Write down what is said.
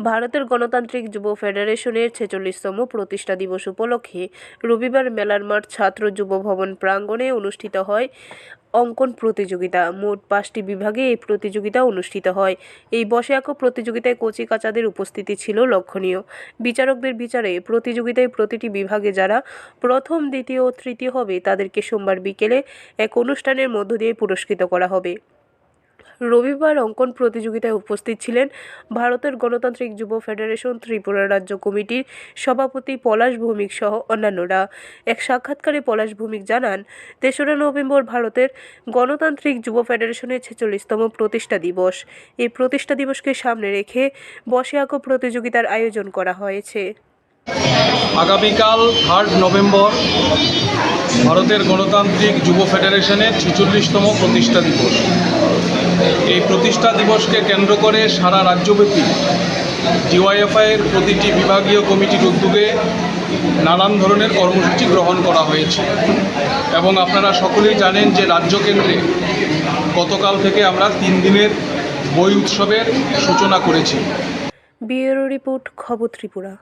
ভারতের গণতান্ত্রিক যুব ফেডারেশনের ছেচল্লিশতম প্রতিষ্ঠা দিবস উপলক্ষে রবিবার মেলার মাঠ ছাত্র যুব ভবন প্রাঙ্গণে অনুষ্ঠিত হয় অঙ্কন প্রতিযোগিতা। মোট পাঁচটি বিভাগে এই প্রতিযোগিতা অনুষ্ঠিত হয়। এই বসে আঁকো প্রতিযোগিতায় কচি কাচাদের উপস্থিতি ছিল লক্ষণীয়। বিচারকদের বিচারে প্রতিযোগিতায় প্রতিটি বিভাগে যারা প্রথম, দ্বিতীয় ও তৃতীয় হবে, তাদেরকে সোমবার বিকেলে এক অনুষ্ঠানের মধ্য দিয়ে পুরস্কৃত করা হবে। রবিবার অঙ্কন প্রতিযোগিতায় উপস্থিত ছিলেন ভারতের গণতান্ত্রিক যুব ফেডারেশন, ত্রিপুরা রাজ্য কমিটির সভাপতি পলাশ ভৌমিক সহ অন্যান্যরা। এক সাক্ষাৎকারে পলাশ ভৌমিক জানান, তেসরা নভেম্বর ভারতের গণতান্ত্রিক যুব ফেডারেশনের ছেচল্লিশতম প্রতিষ্ঠা দিবস। এই প্রতিষ্ঠা দিবসকে সামনে রেখে বসে আঁকো প্রতিযোগিতার আয়োজন করা হয়েছে। আগামীকাল থার্ড নভেম্বর ভারতের গণতান্ত্রিক যুব ফেডারেশনের ছেচল্লিশতম প্রতিষ্ঠা দিবস। এই প্রতিষ্ঠা দিবসকে কেন্দ্র করে সারা রাজ্যব্যাপী ডিওয়াইএফআইয়ের প্রতিটি বিভাগীয় কমিটির উদ্যোগে নানান ধরনের কর্মসূচি গ্রহণ করা হয়েছে। এবং আপনারা সকলেই জানেন যে রাজ্য কেন্দ্রে গতকাল থেকে আমরা তিন দিনের বই উৎসবের সূচনা করেছি। ব্যুরো রিপোর্ট, খবর ত্রিপুরা।